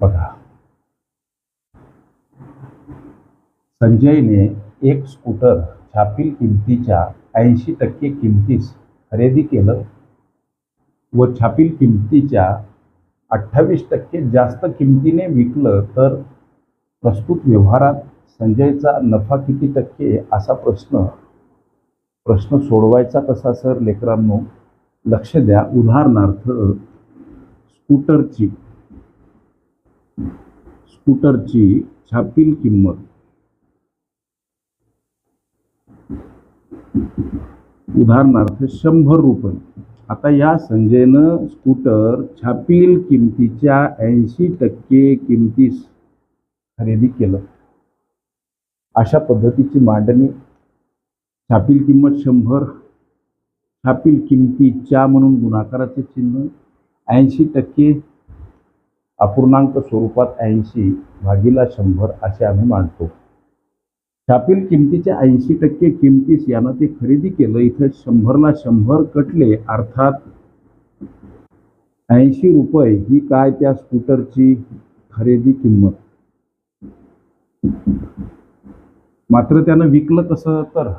बघा. संजयने एक स्कूटर छापील किमतीच्या ऐंशी टक्के किमतीस खरेदी केलं व छापील किमतीच्या अठ्ठावीस टक्के जास्त किमतीने विकलं तर प्रस्तुत व्यवहारात संजयचा नफा किती टक्के असा प्रश्न प्रश्न सोडवायचा कसा सर? लेकरांनो लक्ष द्या. उदाहरणार्थ स्कूटरची स्कूटरची छापील किंमत. उदाहरणार्थ शंभर रुपये. आता या संजयनं स्कूटर छापील किमतीच्या ऐंशी टक्के किमतीस खरेदी केलं. अशा पद्धतीची मांडणी. छापील किंमत शंभर. छापील किमतीच्या म्हणून गुणाकाराचे चिन्ह ऐंशी टक्के. अपूर्णांक स्वरूपात ऐंशी भागीला शंभर असे आम्ही मांडतो छापील किमतीच्या ऐंशी टक्के किमतीस यानं ते खरेदी केलं इथं शंभरला शंभर कटले अर्थात ऐंशी रुपये ही काय त्या स्कूटरची खरेदी किंमत? मात्र त्यानं विकलं कसं तर?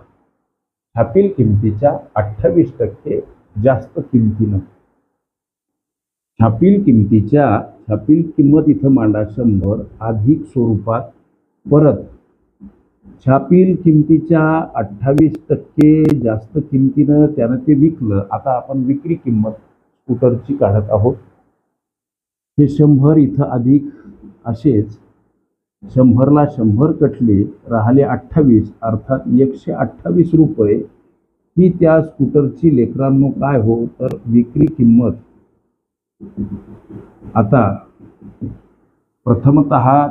छापील किमतीच्या अठ्ठावीस टक्के जास्त किमतीनं. छापील किमतीच्या छापील किंमत इथं मांडा शंभर अधिक स्वरूपात परत. छापील किमतीच्या अठ्ठावीस टक्के जास्त किमतीनं त्यानं ते विकलं. आता आपण विक्री किंमत स्कूटरची काढत आहोत. हे शंभर इथं अधिक असेच शंभरला शंभर कटले राहिले अठ्ठावीस अर्थात एकशे अठ्ठावीस रुपये. ही त्या स्कूटरची लेकरांनो काय हो? तर विक्री किंमत आता प्रथमत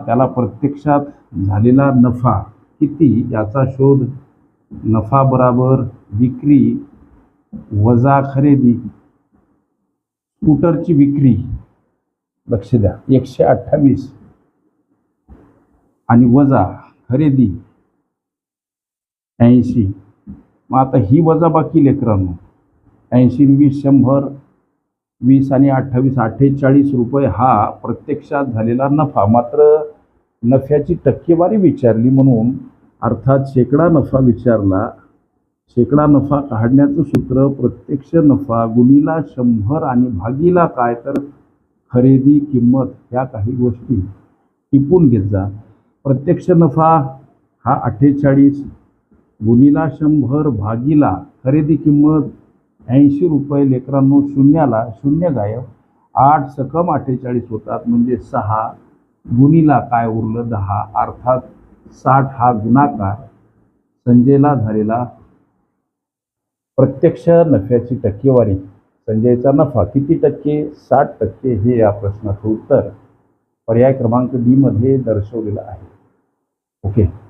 त्याला प्रत्यक्षात झालेला नफा किती याचा शोध नफा बराबर विक्री वजा खरेदी. स्कूटरची विक्री. लक्ष द्या. एकशे अठ्ठावीस. आणि वजा खरेदी. ऐंशी. मग आता ही वजा बाकी लेकरांनो. ऐंशी वीस शंभर वीस आणि अठ्ठावीस अठ्ठेचाळीस रुपये हा प्रत्यक्षात झालेला नफा. मात्र नफ्याची टक्केवारी विचारली म्हणून अर्थात शेकडा नफा विचारला. शेकडा नफा काढण्याचं सूत्र प्रत्यक्ष नफा गुणीला शंभर आणि भागीला काय? तर खरेदी किंमत ह्या काही गोष्टी टिपून घेत जा. प्रत्यक्ष नफा हा अठ्ठेचाळीस गुणीला शंभर भागीला खरेदी किंमत ऐंशी रुपये लेकरांनो शून्याला शून्य गायब आठ सकम अठ्ठेचाळीस होतात म्हणजे सहा गुणीला काय उरलं? दहा. अर्थात साठ हा गुणाकार संजयला झालेला प्रत्यक्ष नफ्याची टक्केवारी. संजयचा नफा किती टक्के? साठ टक्के हे या प्रश्नाचं उत्तर पर्याय क्रमांक डी मध्ये दर्शवलेलं आहे. ओके.